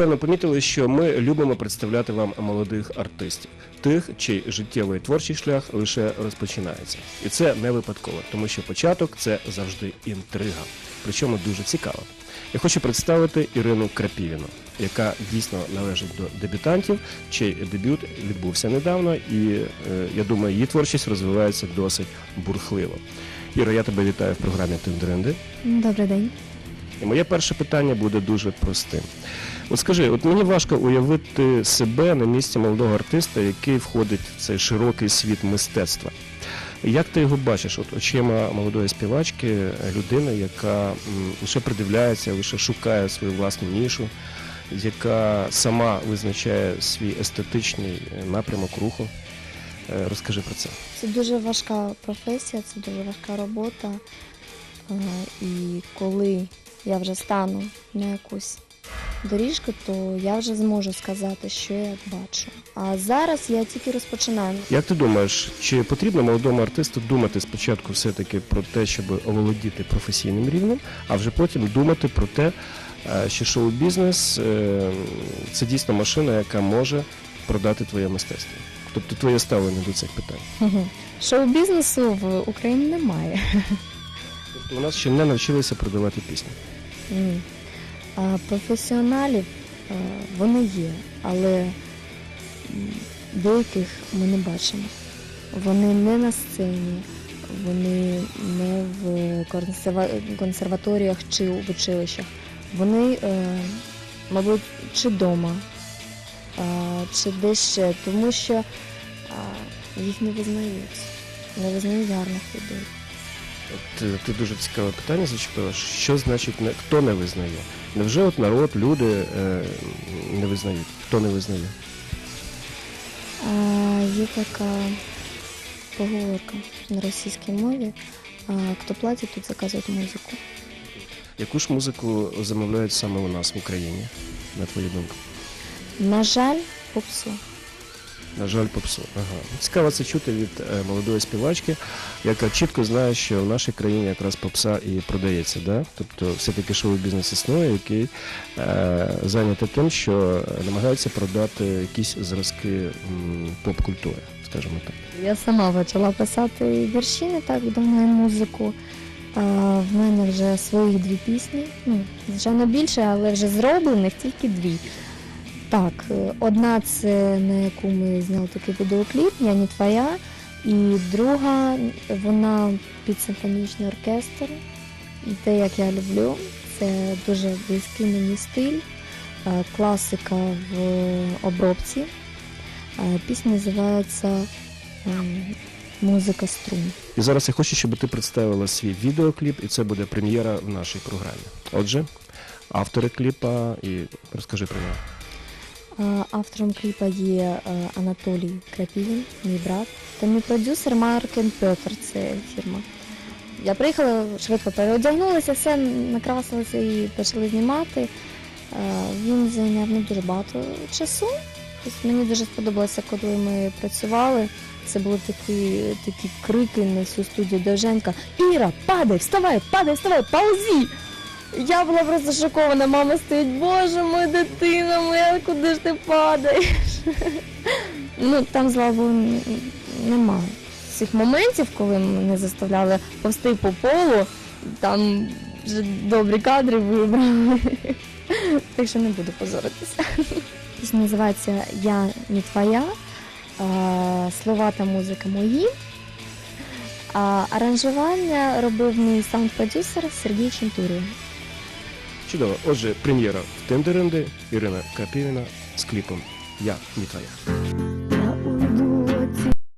напевно помітили, що ми любимо представляти вам молодих артистів, тих, чий життєвий творчий шлях лише розпочинається. І це не випадково, тому що початок це завжди інтрига, причому дуже цікаво. Я хочу представити Ірину Крапівіну, яка дійсно належить до дебютантів, чий дебют відбувся недавно, і е, я думаю, її творчість розвивається досить бурхливо. Іра, я тебе вітаю в програмі Тендеренди. Добрий день. І моє перше питання буде дуже простим. От скажи, от мені важко уявити себе на місці молодого артиста, який входить в цей широкий світ мистецтва. Як ти його бачиш? От очима молодої співачки, людини, яка лише придивляється, лише шукає свою власну нішу, яка сама визначає свій естетичний е, напрямок руху. Е, Розкажи про це. Це дуже важка професія, це дуже важка робота. Е, І коли я вже стану на якусь доріжку, то я вже зможу сказати, що я бачу. А зараз я тільки розпочинаю. Як ти думаєш, чи потрібно молодому артисту думати спочатку все-таки про те, щоб оволодіти професійним рівнем, а вже потім думати про те, е, що шоу-бізнес е, це дійсно машина, яка може продати твоє мистецтво? Тобто твоє ставлення до цих питань. Шоу-бізнесу в Україні немає. Тобто у нас ще не навчилися продавати пісні. Ні. А професіоналів е, вони є, але деяких ми не бачимо. Вони не на сцені, вони не в консерва- консерваторіях чи в училищах. Вони, е, мабуть, чи вдома, чи десь ще, тому що а, їх не визнають. Не визнають гарних людей. От е, ти дуже цікаве питання зачепила. Що значить не хто не визнає? Невже от народ, люди е, не визнають? Хто не визнає? А, є така поговорка на російській мові. А, хто платить, тут заказують музику. Яку ж музику замовляють саме у нас в Україні, на твою думку? На жаль, попсу. На жаль, попсу. Ага. Цікаво це чути від е, молодої співачки, яка чітко знає, що в нашій країні якраз попса і продається. Да? Тобто все-таки шоу-бізнес існує, який е, зайнятий тим, що намагається продати якісь зразки поп-культури, скажімо так. Я сама почала писати вірші не так давно музику. А, в мене вже свої дві пісні. Ну, звичайно, більше, але вже зроблених тільки дві. Так, е, одна це на яку ми зняли такий відеокліп, Я не твоя. І друга, вона під симфонічний оркестр. І те, як я люблю, це дуже близький мені стиль, е, класика в обробці. Е, Пісня називається Музика струн. І зараз я хочу, щоб ти представила свій відеокліп, і це буде прем'єра в нашій програмі. Отже, автори кліпа і розкажи про нього. Автором кліпа є е, Анатолій Крапівін, мій брат, та мій продюсер Маркен Петр, це фірма. Я приїхала, швидко переодягнулася, все накрасилася і почали знімати. Е, Він зайняв не дуже багато часу. Тобто мені дуже сподобалося, коли ми працювали. Це були такі, такі крики на всю студію Довженка. Іра, падай, вставай, падай, вставай, паузі! Я була просто шокована, мама стоїть, боже моя дитина моя, куди ж ти падаєш? ну там, слава Богу, нема цих моментів, коли мене заставляли повсти по полу, там вже добрі кадри вибрали. так що не буду позоритися. Пісня називається Я не твоя, слова та музика мої. А аранжування робив мій саунд-продюсер Сергій Чентурін. Чудово. Отже, прем'єра в тендеренде Ірина Крапівіна з кліпом Я не твоя.